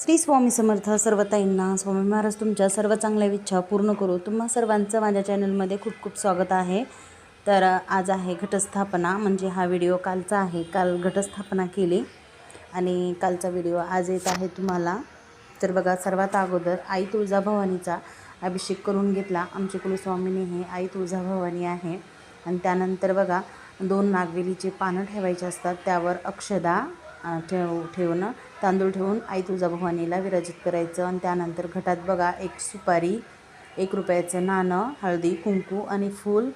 श्री स्वामी समर्थ सर्वताईंना स्वामी महाराज तुमच्या सर्व चांगल्या इच्छा पूर्ण करू. तुम्हा सर्वांचं माझ्या चॅनलमध्ये खूप खूप स्वागत आहे. तर आज आहे घटस्थापना म्हणजे हा व्हिडिओ कालचा आहे. काल घटस्थापना केली आणि कालचा व्हिडिओ आज येत आहे तुम्हाला. तर बघा सर्वात अगोदर आई तुळजाभवानीचा अभिषेक करून घेतला. आमची कुलस्वामिनी हे आई तुळजाभवानी आहे. आणि त्यानंतर बघा दोन नागवेलीचे पानं ठेवायचे असतात. त्यावर अक्षदा ठेव ठेवून तांदूळ ठेवून आई तुळजाभवानीला विराजित करायचं आणि त्यानंतर घटात बघा एक सुपारी एक रुपयाचं नाणं हळदी कुंकू आणि फूल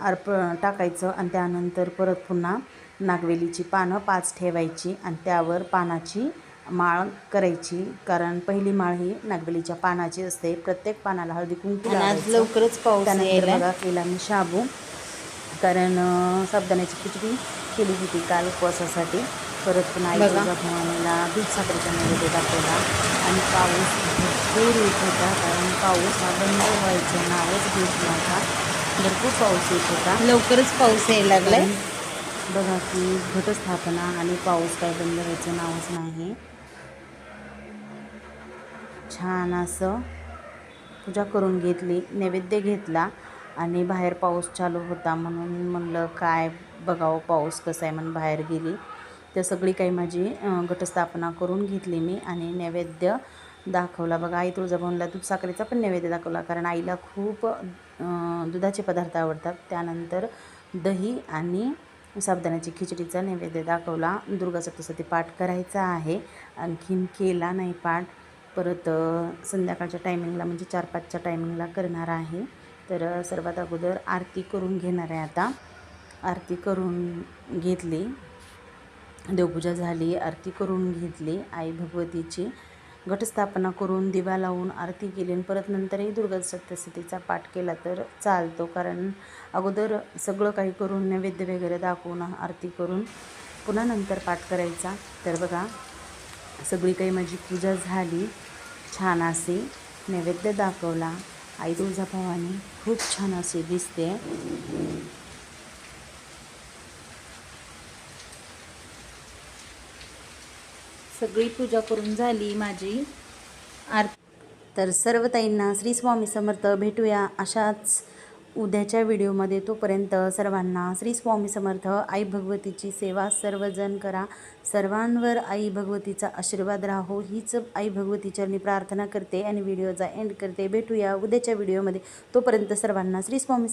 अर्प टाकायचं आणि त्यानंतर परत पुन्हा नागवेलीची पानं पाच ठेवायची आणि त्यावर पानाची माळ करायची कारण पहिली माळ ही नागवेलीच्या पानाची असते प्रत्येक पानाला हळदी कुंकू आज. लवकरच पाऊस त्यानंतर. बघा केला मी शाबू कारण साबुदाण्याची खिचडी केली होती काल उपवासासाठी. परत पुन्हा. तुळजाभवानीला दूध साखरेचा नैवेद्य दाखवला. आणि पाऊस भरपूर येत होता कारण पाऊस हा बंद व्हायचं नावच घेत नव्हता. भरपूर पाऊस येत होता. लवकरच पाऊस यायला लागलाय. बघा की घटस्थापना आणि पाऊस काय बंद व्हायचं नावच नाही. छान असं पूजा करून घेतली नैवेद्य घेतला. आणि बाहेर पाऊस चालू होता म्हणून म्हणलं काय बघावं पाऊस कसा आहे? म्हणून बाहेर गेली. तर सगळी काही माझी घटस्थापना करून घेतली मी आणि नैवेद्य दाखवला. बघा आई तुळजाभवनला दूध साखरेचा पण नैवेद्य दाखवला कारण आईला खूप दुधाचे पदार्थ आवडतात. त्यानंतर दही आणि साबदाण्याची खिचडीचा नैवेद्य दाखवला. दुर्गा सप्तशती पाठ करायचा आहे. आणखीन केला नाही पाठ. परत संध्याकाळच्या टायमिंगला म्हणजे चार पाचच्या टायमिंगला करणार आहे. तर सर्वात अगोदर आरती करून घेणार आहे आता. आरती करून घेतली. देवपूजा झाली आरती करून घेतली आई भगवतीची. घटस्थापना करून दिवा लावून आरती केली आणि परत नंतरही दुर्गा सप्तशतीचा पाठ केला तर चालतो. कारण अगोदर सगळं काही करून नैवेद्य वगैरे दाखवून आरती करून पुन्हा नंतर पाठ करायचा. तर बघा सगळी काही माझी पूजा झाली. छान अशी नैवेद्य दाखवला. आई तुळजाभवानी खूप छान अशी दिसते. सगळी पूजा करून झाली माझी. आरती तर सर्व ताईंना श्री स्वामी समर्थ भेटूया अशाच उद्याच्या व्हिडिओमध्ये तोपर्यंत सर्वांना श्री स्वामी समर्थ आई भगवतीची सेवा सर्वजण करा. सर्वांवर आई भगवतीचा आशीर्वाद राहो. हीच आई भगवतीचरणी प्रार्थना करते आणि व्हिडिओचा एंड करते. भेटूया उद्याच्या व्हिडिओमध्ये. तोपर्यंत सर्वांना श्री स्वामी